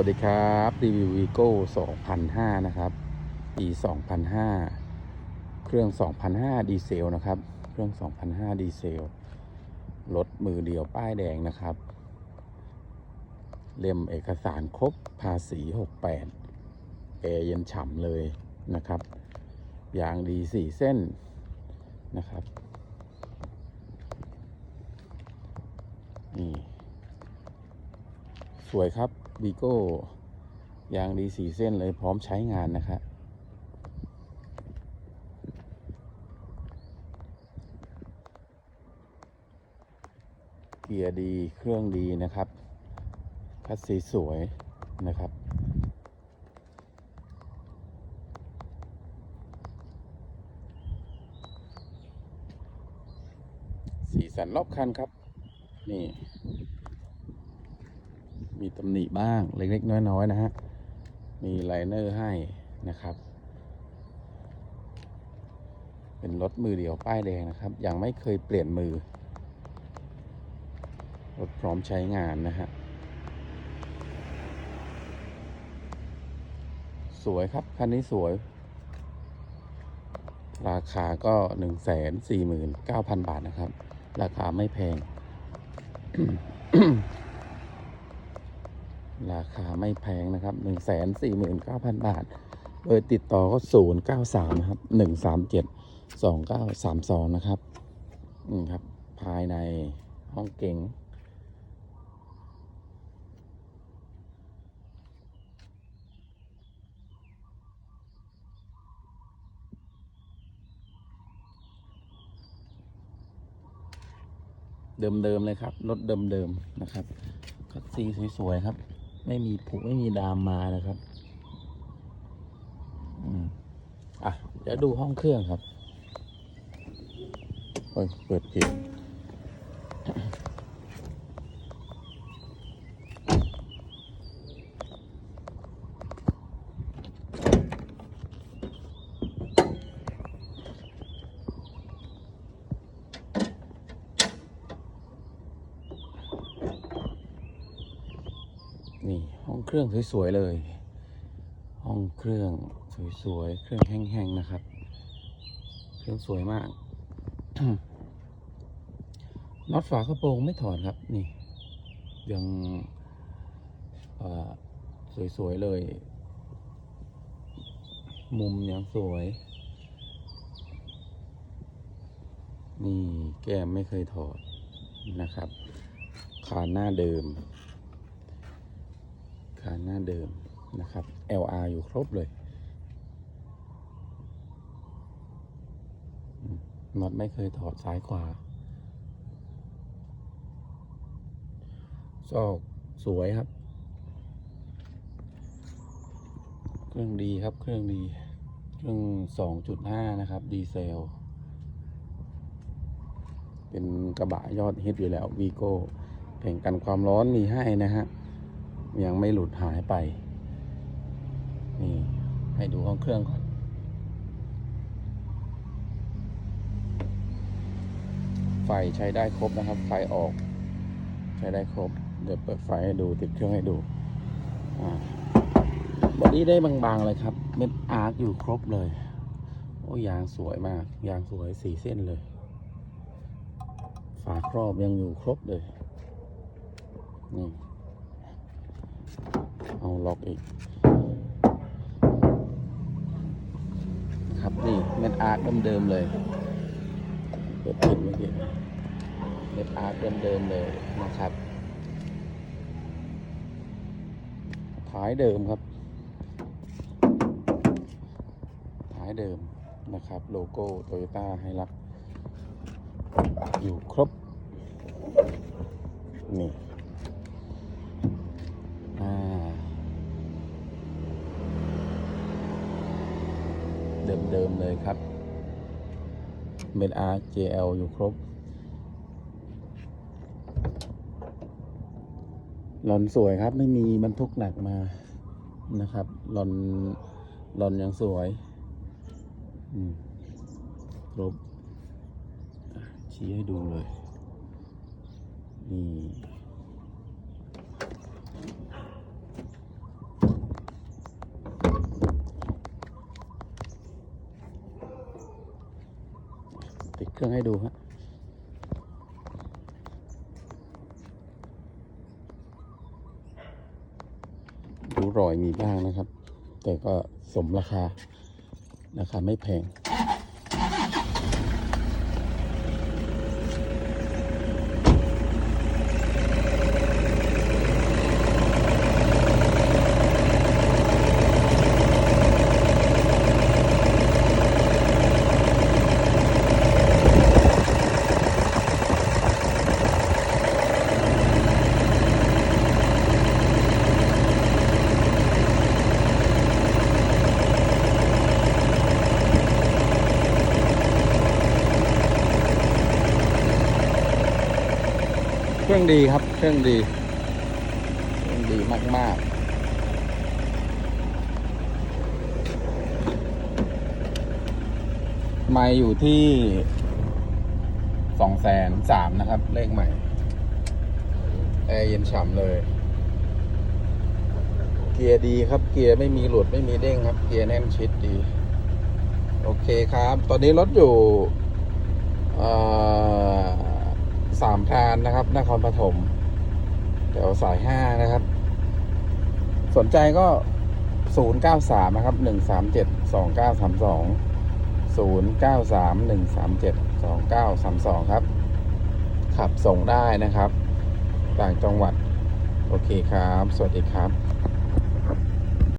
วัสดีครับรีวิววีโก้2005 นะครับปี2005 เครื่อง 2005 ดีเซลนะครับ เครื่อง 2005 ดีเซล รถมือเดียวป้ายแดงนะครับ เล่มเอกสารครบภาษี 68 แอร์เย็นฉ่ำเลยนะครับ ยางดี 4 เส้นนะครับ นี่ สวยครับวีโก้ยางดีสี่เส้นเลยพร้อมใช้งานนะครับเกียร์ดีเครื่องดีนะครับคัดสีสวยนะครับ สีสันรอบคันครับ นี่ มีตำหนิบ้างเล็กๆน้อยๆนะฮะ มีไลเนอร์ให้นะครับ เป็นรถมือเดียวป้ายแดงนะครับ ยังไม่เคยเปลี่ยนมือ รถพร้อมใช้งานนะฮะ สวยครับ คันนี้สวย ราคาก็ 1 4 9 0 0 0 บาทนะครับ ราคาไม่แพง ราคาไม่แพงนะครับ 1 4 9 0 0 0 บาท เบอร์ติดต่อก็ 0 9 3 นะครับ 1 3 7 2 9 3 2 นะครับนี่ครับ ภายในห้องเก๋งเดิมๆเลยครับ รถเดิมๆนะครับคัดซีสวยๆครับ ไม่มีผุไม่มีดามมานะครับอืมอะเดี๋ยวดูห้องเครื่องครับเฮ้ยเปิดผิดนี่ห้อง เครื่องสวยๆเลย ห้องเครื่องสวยๆ เครื่องแห้งๆนะครับ เครื่องสวยมากน็อตฝากระโปรงไม่ถอดครับ นี่ ยังสวยๆเลย มุมยังสวย นี่แก้มไม่เคยถอดนะครับคานหน้าเดิม คานหน้าเดิมนะครับ LR อยู่ครบเลยน็อตไม่เคยถอดซ้ายขวาซอกสวยครับ เครื่องดีครับ เครื่องดี เครื่อง2.5นะครับ ดีเซล เป็นกระบะยอดฮิตอยู่แล้ววีโก้แข่งกันความร้อนมีให้นะฮะ ยังไม่หลุดหายไป นี่ ให้ดูห้องเครื่องก่อน ไฟใช้ได้ครบนะครับ ไฟออก ใช้ได้ครบ เดี๋ยวเปิดไฟให้ดูติดเครื่องให้ดูอ่าบอดี้ได้บางๆเลยครับ เม็ดอาร์คอยู่ครบเลย โอ้ยางสวยมาก ยางสวยสีเส้นเลย ฝาครอบยังอยู่ครบเลย นี่ เอาล็อกอีก ครับนี่เม็ดอาร์ตเดิมๆเลยเปิดปิดเมื่อกี้เม็ดอาร์ตเดิมๆเลยนะครับท้ายเดิมครับ ท้ายเดิมนะครับ โลโก้โตโยต้าไฮรักอยู่ครบ นี่ เดิมเลยครับ เม็ด RJL อยู่ครบหลอนสวยครับ ไม่มีบรรทุกหนักมานะครับหลอนหลอนยังสวยครบชี้ให้ดูเลย นี่ ติดเครื่องให้ดูฮะดูรอยมีบ้างนะครับ แต่ก็สมราคาราคาไม่แพง เครื่องดีครับ เครื่องดี เครื่องดีมาก ๆไม่อยู่ที่สองแสนสามนะครับ เลขใหม่แอร์เย็นฉ่ำเลย เกียร์ดีครับ เกียร์ไม่มีหลุดไม่มีเด้งครับ เกียร์แน่นชิดดี โอเคครับ ตอนนี้รถอยู่อ่อ สามพรานนะครับ นครปฐมแถวสายห้านะครับ สนใจก็ศูนย์เก้าสามนะครับหนึ่งสามเจ็ดสองเก้าสามสองศูนย์เก้าสามหนึ่งสามเจ็ดสองเก้าสามสองครับ ขับส่งได้นะครับ ต่างจังหวัด โอเคครับ สวัสดีครับ